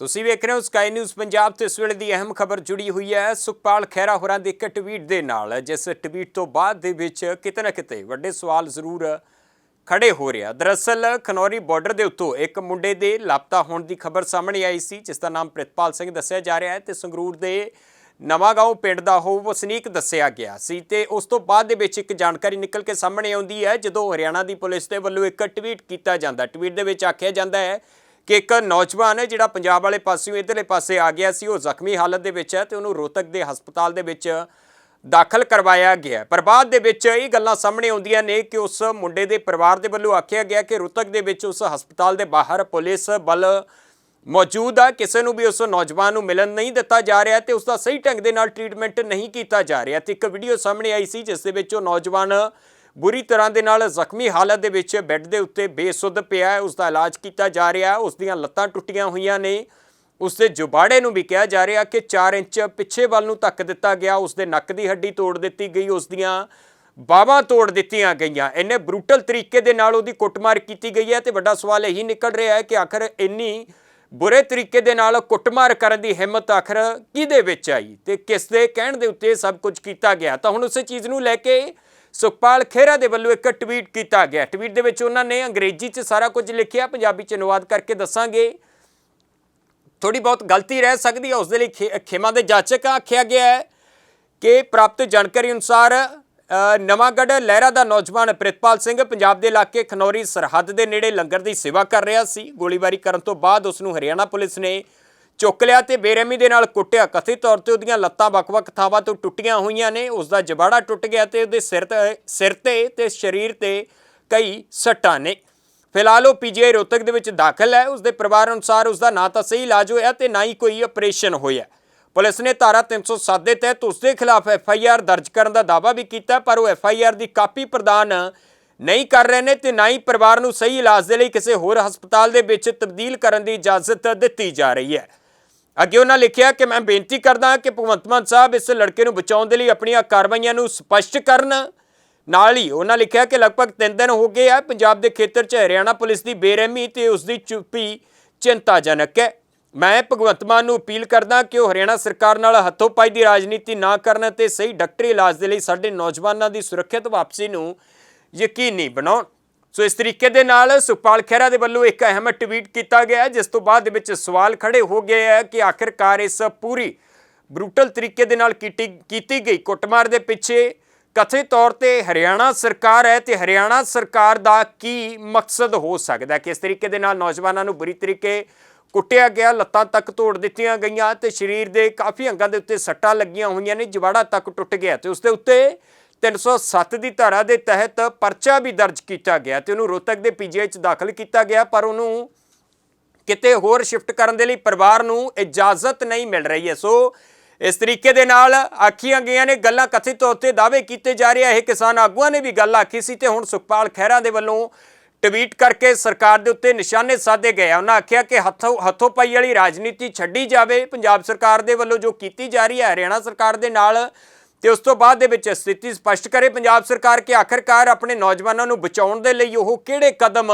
ਤੁਸੀਂ ਵੇਖ ਰਹੇ ਹੋ ਸਕਾਈ ਨਿਊਜ਼ ਪੰਜਾਬ ਤੇ ਇਸ ਵੇਲੇ ਦੀ ਅਹਿਮ ਖਬਰ ਜੁੜੀ ਹੋਈ ਹੈ। ਸੁਖਪਾਲ ਖਹਿਰਾ ਹੋਰਾਂ ਦੇ ਇੱਕ ਟਵੀਟ ਦੇ ਨਾਲ, ਜਿਸ ਟਵੀਟ ਤੋਂ ਬਾਅਦ ਦੇ ਵਿੱਚ ਕਿਤੇ ਨਾ ਕਿਤੇ ਵੱਡੇ ਸਵਾਲ ਜ਼ਰੂਰ ਖੜੇ ਹੋ ਰਿਹਾ ਦਰਅਸਲ, ਖਨੌਰੀ ਬਾਰਡਰ ਦੇ ਉੱਤੋਂ ਇੱਕ ਮੁੰਡੇ ਦੇ ਲਾਪਤਾ ਹੋਣ ਦੀ ਖਬਰ ਸਾਹਮਣੇ ਆਈ ਸੀ, ਜਿਸ ਦਾ ਨਾਮ ਪ੍ਰਿਤਪਾਲ ਸਿੰਘ ਦੱਸਿਆ ਜਾ ਰਿਹਾ ਹੈ ਤੇ ਸੰਗਰੂਰ ਦੇ ਨਵਾਂਗਾঁਓ ਪਿੰਡ ਦਾ ਉਹ ਵਸਨੀਕ ਦੱਸਿਆ ਗਿਆ ਸੀ ਤੇ ਉਸ ਤੋਂ ਬਾਅਦ ਦੇ ਵਿੱਚ ਇੱਕ ਜਾਣਕਾਰੀ ਨਿਕਲ ਕੇ ਸਾਹਮਣੇ ਆਉਂਦੀ ਹੈ, ਜਦੋਂ ਹਰਿਆਣਾ ਦੀ ਪੁਲਿਸ ਦੇ ਵੱਲੋਂ ਇੱਕ ਟਵੀਟ ਕੀਤਾ ਜਾਂਦਾ। ਟਵੀਟ ਦੇ ਵਿੱਚ ਆਖਿਆ ਜਾਂਦਾ ਹੈ ਕਿ ਇੱਕ ਨੌਜਵਾਨ ਹੈ ਜਿਹੜਾ ਪੰਜਾਬ ਵਾਲੇ ਪਾਸਿਓਂ ਇਧਰਲੇ ਪਾਸੇ ਆ ਗਿਆ ਸੀ, ਉਹ ਜ਼ਖਮੀ ਹਾਲਤ ਦੇ ਵਿੱਚ ਹੈ ਤੇ ਉਹਨੂੰ ਰੋਹਤਕ ਦੇ ਹਸਪਤਾਲ ਦੇ ਵਿੱਚ ਦਾਖਲ ਕਰਵਾਇਆ ਗਿਆ ਪਰ ਬਾਅਦ ਦੇ ਵਿੱਚ ਇਹ ਗੱਲਾਂ ਸਾਹਮਣੇ ਆਉਂਦੀਆਂ ਨੇ ਕਿ ਉਸ ਮੁੰਡੇ ਦੇ ਪਰਿਵਾਰ ਦੇ ਵੱਲੋਂ ਆਖਿਆ ਗਿਆ ਕਿ ਰੋਹਤਕ ਦੇ ਵਿੱਚ ਉਸ ਹਸਪਤਾਲ ਦੇ ਬਾਹਰ ਪੁਲਿਸ ਬਲ ਮੌਜੂਦ ਆ, ਕਿਸੇ ਨੂੰ ਵੀ ਉਸ ਨੌਜਵਾਨ ਨੂੰ ਮਿਲਣ ਨਹੀਂ ਦਿੱਤਾ ਜਾ ਰਿਹਾ ਤੇ ਉਸ ਦਾ ਸਹੀ ਢੰਗ ਦੇ ਨਾਲ ਟ੍ਰੀਟਮੈਂਟ ਨਹੀਂ ਕੀਤਾ ਜਾ ਰਿਹਾ। ਤੇ ਇੱਕ ਵੀਡੀਓ ਸਾਹਮਣੇ ਆਈ ਸੀ, ਜਿਸ ਦੇ ਵਿੱਚ ਉਹ ਨੌਜਵਾਨ ਬੁਰੀ ਤਰ੍ਹਾਂ ਦੇ ਨਾਲ ਜ਼ਖਮੀ ਹਾਲਤ ਦੇ ਵਿੱਚ ਬੈੱਡ ਦੇ ਉੱਤੇ ਬੇਸੁੱਧ ਪਿਆ ਹੈ ਉਸ ਦਾ ਇਲਾਜ ਕੀਤਾ ਜਾ ਰਿਹਾ ਉਸ ਦੀਆਂ ਲੱਤਾਂ ਟੁੱਟੀਆਂ ਹੋਈਆਂ ਨੇ। ਉਸ ਦੇ ਜੁਬਾੜੇ ਨੂੰ ਵੀ ਕਿਹਾ ਜਾ ਰਿਹਾ ਕਿ 4 ਇੰਚ ਪਿੱਛੇ ਵੱਲ ਨੂੰ ਧੱਕ ਦਿੱਤਾ ਗਿਆ ਉਸ ਦੇ ਨੱਕ ਦੀ ਹੱਡੀ ਤੋੜ ਦਿੱਤੀ ਗਈ ਉਸ ਦੀਆਂ ਬਾਹਾਂ ਤੋੜ ਦਿੱਤੀਆਂ ਗਈਆਂ। ਇੰਨੇ ਬਰੂਟਲ ਤਰੀਕੇ ਦੇ ਨਾਲ ਉਹਦੀ ਕੁੱਟਮਾਰ ਕੀਤੀ ਗਈ ਹੈ ਤੇ ਵੱਡਾ ਸਵਾਲ ਇਹੀ ਨਿਕਲ ਰਿਹਾ ਹੈ ਕਿ ਆਖਰ ਇੰਨੀ ਬੁਰੇ ਤਰੀਕੇ ਦੇ ਨਾਲ ਕੁੱਟਮਾਰ ਕਰਨ ਦੀ ਹਿੰਮਤ ਆਖਰ ਕਿਹਦੇ ਵਿੱਚ ਆਈ ਤੇ ਕਿਸ ਦੇ ਕਹਿਣ ਦੇ ਉੱਤੇ ਸਭ ਕੁਝ ਕੀਤਾ ਗਿਆ? ਤਾਂ ਹੁਣ ਉਸੇ ਚੀਜ਼ ਨੂੰ ਲੈ ਕੇ ਸੁਖਪਾਲ ਖਹਿਰਾ ਦੇ ਵੱਲੋਂ ਇੱਕ ਟਵੀਟ ਕੀਤਾ ਗਿਆ। ਟਵੀਟ ਦੇ ਵਿੱਚ ਉਹਨਾਂ ਨੇ ਅੰਗਰੇਜ਼ੀ 'ਚ ਸਾਰਾ ਕੁਝ ਲਿਖਿਆ ਪੰਜਾਬੀ 'ਚ ਅਨੁਵਾਦ ਕਰਕੇ ਦੱਸਾਂਗੇ। ਥੋੜੀ ਬਹੁਤ ਗਲਤੀ ਰਹਿ ਸਕਦੀ ਹੈ ਉਸ ਦੇ ਲਈ ਖੇ- ਖੇਮਾ ਦੇ ਜਾਚਕ ਆਖਿਆ ਗਿਆ ਹੈ ਕਿ ਪ੍ਰਾਪਤ ਜਾਣਕਾਰੀ ਅਨੁਸਾਰ ਅ, ਨਵਾਂਗੜ੍ਹ ਲਹਿਰਾ ਦਾ ਨੌਜਵਾਨ ਪ੍ਰਿਤਪਾਲ ਸਿੰਘ ਪੰਜਾਬ ਦੇ ਇਲਾਕੇ ਖਨੌਰੀ ਸਰਹੱਦ ਦੇ ਨੇੜੇ ਲੰਗਰ ਦੀ ਸੇਵਾ ਕਰ ਰਿਹਾ ਸੀ। ਗੋਲੀਬਾਰੀ ਕਰਨ ਤੋਂ ਬਾਅਦ ਉਸ ਨੂੰ ਹਰਿਆਣਾ ਪੁਲਿਸ ਨੇ ਚੁੱਕ ਲਿਆ ਤੇ ਬੇਰਹਿਮੀ ਦੇ ਨਾਲ ਕੁੱਟਿਆ। ਕਥਿਤ ਤੌਰ ਤੇ ਉਹਦੀਆਂ ਲੱਤਾਂ ਵੱਖ-ਵੱਖ ਥਾਵਾਂ ਤੋਂ ਟੁੱਟੀਆਂ ਹੋਈਆਂ ਨੇ। ਉਸ ਦਾ ਜਬਾੜਾ ਟੁੱਟ ਗਿਆ ਤੇ ਉਹਦੇ ਸਿਰ ਤੇ ਸਿਰ ਤੇ ਤੇ ਸਰੀਰ ਤੇ ਕਈ ਸੱਟਾਂ ਨੇ। ਫਿਲਹਾਲ ਉਹ ਪੀਜੀਆਈ ਰੋਹਤਕ ਦੇ ਵਿੱਚ ਦਾਖਲ ਹੈ। ਉਸ ਦੇ ਪਰਿਵਾਰ ਅਨੁਸਾਰ ਉਸ ਦਾ ਨਾ ਤਾਂ ਸਹੀ ਇਲਾਜ ਹੋਇਆ ਤੇ ਨਾ ਹੀ ਕੋਈ ਆਪਰੇਸ਼ਨ ਹੋਇਆ। ਪੁਲਿਸ ਨੇ ਧਾਰਾ 307 ਦੇ ਤਹਿਤ ਉਸ ਦੇ ਖਿਲਾਫ ਐਫ ਆਈ ਆਰ ਦਰਜ ਕਰਨ ਦਾ ਦਾਅਵਾ ਵੀ ਕੀਤਾ, ਪਰ ਉਹ ਐਫ ਆਈ ਆਰ ਦੀ ਕਾਪੀ ਪ੍ਰਦਾਨ ਨਹੀਂ ਕਰ ਰਹੇ ਨੇ ਤੇ ਨਾ ਹੀ ਪਰਿਵਾਰ ਨੂੰ ਸਹੀ ਇਲਾਜ ਦੇ ਲਈ ਕਿਸੇ ਹੋਰ ਹਸਪਤਾਲ ਦੇ ਵਿੱਚ ਤਬਦੀਲ ਕਰਨ ਦੀ ਇਜਾਜ਼ਤ ਦਿੱਤੀ ਜਾ ਰਹੀ ਹੈ। ਅੱਗੇ ਉਹਨਾਂ ਲਿਖਿਆ ਕਿ ਮੈਂ ਬੇਨਤੀ ਕਰਦਾ ਕਿ ਭਗਵੰਤ ਮਾਨ ਸਾਹਿਬ ਇਸ ਲੜਕੇ ਨੂੰ ਬਚਾਉਣ ਦੇ ਲਈ ਆਪਣੀਆਂ ਕਾਰਵਾਈਆਂ ਨੂੰ ਸਪਸ਼ਟ ਕਰਨ। ਨਾਲ ਹੀ ਉਹਨਾਂ ਲਿਖਿਆ ਕਿ ਲਗਭਗ 3 ਦਿਨ ਹੋ ਗਏ ਆ, ਪੰਜਾਬ ਦੇ ਖੇਤਰ 'ਚ ਹਰਿਆਣਾ ਪੁਲਿਸ ਦੀ ਬੇਰਹਿਮੀ ਤੇ ਉਸ ਦੀ ਚੁੱਪੀ ਚਿੰਤਾਜਨਕ ਹੈ। ਮੈਂ ਭਗਵੰਤ ਮਾਨ ਨੂੰ ਅਪੀਲ ਕਰਦਾ ਕਿ ਉਹ ਹਰਿਆਣਾ ਸਰਕਾਰ ਨਾਲ ਹੱਥੋਂ-ਪਾਈ ਦੀ ਰਾਜਨੀਤੀ ਨਾ ਕਰਨ ਤੇ ਸਹੀ ਡਾਕਟਰੀ ਇਲਾਜ ਦੇ ਲਈ ਸਾਡੇ ਨੌਜਵਾਨਾਂ ਦੀ ਸੁਰੱਖਿਅਤ ਵਾਪਸੀ ਨੂੰ ਯਕੀਨੀ ਬਣਾਉਣ। ਸੋ ਇਸ ਤਰੀਕੇ ਦੇ ਨਾਲ ਸੁਖਪਾਲ ਖਹਿਰਾ ਦੇ ਵੱਲੋਂ ਇੱਕ ਅਹਿਮ ਟਵੀਟ ਕੀਤਾ ਗਿਆ ਜਿਸ ਤੋਂ ਬਾਅਦ ਦੇ ਵਿੱਚ ਸਵਾਲ ਖੜੇ ਹੋ ਗਏ ਹੈ ਕਿ ਆਖਿਰਕਾਰ ਇਸ ਪੂਰੀ ਬਰੂਟਲ ਤਰੀਕੇ ਦੇ ਨਾਲ ਕੀਤੀ ਕੀਤੀ ਗਈ ਕੁੱਟਮਾਰ ਦੇ ਪਿੱਛੇ ਕਥਿਤ ਤੌਰ ਤੇ ਹਰਿਆਣਾ ਸਰਕਾਰ ਹੈ ਤੇ ਹਰਿਆਣਾ ਸਰਕਾਰ ਦਾ ਕੀ ਮਕਸਦ ਹੋ ਸਕਦਾ ਹੈ? ਕਿਸ ਤਰੀਕੇ ਦੇ ਨਾਲ ਨੌਜਵਾਨਾਂ ਨੂੰ ਬੁਰੀ ਤਰੀਕੇ ਕੁੱਟਿਆ ਗਿਆ, ਲੱਤਾਂ ਤੱਕ ਤੋੜ ਦਿੱਤੀਆਂ ਗਈਆਂ ਤੇ ਸਰੀਰ ਦੇ ਕਾਫੀ ਅੰਗਾਂ ਦੇ ਉੱਤੇ ਸੱਟਾਂ ਲੱਗੀਆਂ ਹੋਈਆਂ ਨੇ, ਜਵਾੜਾ ਤੱਕ ਟੁੱਟ ਗਿਆ ਤੇ ਉਸ ਦੇ ਉੱਤੇ 307 ਦੀ ਧਾਰਾ ਦੇ ਤਹਿਤ ਪਰਚਾ ਵੀ ਦਰਜ ਕੀਤਾ ਗਿਆ ਤੇ ਉਹਨੂੰ ਰੋਹਤਕ ਦੇ ਪੀਜੀਆਈ ਚ ਦਾਖਲ ਕੀਤਾ ਗਿਆ, ਪਰ ਉਹਨੂੰ ਕਿਤੇ ਹੋਰ ਸ਼ਿਫਟ ਕਰਨ ਦੇ ਲਈ ਪਰਿਵਾਰ ਨੂੰ ਇਜਾਜ਼ਤ ਨਹੀਂ ਮਿਲ ਰਹੀ ਹੈ। ਸੋ ਇਸ ਤਰੀਕੇ ਦੇ ਨਾਲ ਆਖੀਆਂ ਗਈਆਂ ਨੇ ਗੱਲਾਂ ਕਥਿਤ ਤੌਰ ਤੇ ਦਾਅਵੇ ਕੀਤੇ ਜਾ ਰਹੇ ਇਹ ਕਿਸਾਨ ਆਗੂਆਂ ਨੇ ਵੀ ਗੱਲ ਆਖੀ ਸੀ ਤੇ ਹੁਣ ਸੁਖਪਾਲ ਖਹਿਰਾ ਦੇ ਵੱਲੋਂ ਟਵੀਟ ਕਰਕੇ ਸਰਕਾਰ ਦੇ ਉੱਤੇ ਨਿਸ਼ਾਨੇ ਸਾਧੇ ਗਏ ਆ। ਉਹਨਾਂ ਆਖਿਆ ਕਿ ਹੱਥੋਂ ਹੱਥੋਂ ਪਾਈ ਵਾਲੀ ਰਾਜਨੀਤੀ ਛੱਡੀ ਜਾਵੇ। ਪੰਜਾਬ ਸਰਕਾਰ ਦੇ ਵੱਲੋਂ ਜੋ ਕੀਤੀ ਜਾ ਰਹੀ ਹੈ, ਹਰਿਆਣਾ ਸਰਕਾਰ ਦੇ ਨਾਲ ਤੇ ਉਸ ਤੋਂ ਬਾਅਦ ਦੇ ਵਿੱਚ ਸਥਿਤੀ ਸਪਸ਼ਟ ਕਰੇ। ਪੰਜਾਬ ਸਰਕਾਰ ਕਿ ਆਖਰਕਾਰ ਆਪਣੇ ਨੌਜਵਾਨਾਂ ਨੂੰ ਬਚਾਉਣ ਦੇ ਲਈ ਉਹ ਕਿਹੜੇ ਕਦਮ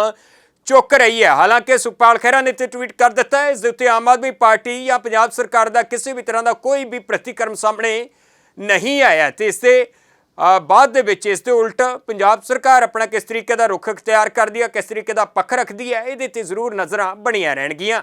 ਚੁੱਕ ਰਹੀ ਹੈ? ਹਾਲਾਂਕਿ ਸੁਖਪਾਲ ਖਹਿਰਾ ਨੇ ਤੇ ਟਵੀਟ ਕਰ ਦਿੱਤਾ ਹੈ, ਇਸ ਦੇ ਉੱਤੇ ਆਮ ਆਦਮੀ ਪਾਰਟੀ ਜਾਂ ਪੰਜਾਬ ਸਰਕਾਰ ਦਾ ਕਿਸੇ ਵੀ ਤਰ੍ਹਾਂ ਦਾ ਕੋਈ ਵੀ ਪ੍ਰਤੀਕਰਮ ਸਾਹਮਣੇ ਨਹੀਂ ਆਇਆ। ਤੇ ਇਸ ਦੇ ਬਾਅਦ ਦੇ ਵਿੱਚ ਇਸ ਦੇ ਉਲਟ ਪੰਜਾਬ ਸਰਕਾਰ ਆਪਣਾ ਕਿਸ ਤਰੀਕੇ ਦਾ ਰੁਖ ਅਖਤਿਆਰ ਕਰਦੀ ਹੈ, ਕਿਸ ਤਰੀਕੇ ਦਾ ਪੱਖ ਰੱਖਦੀ ਹੈ, ਇਹਦੇ ਤੇ ਜ਼ਰੂਰ ਨਜ਼ਰਾਂ ਬਣੀਆਂ ਰਹਿਣਗੀਆਂ।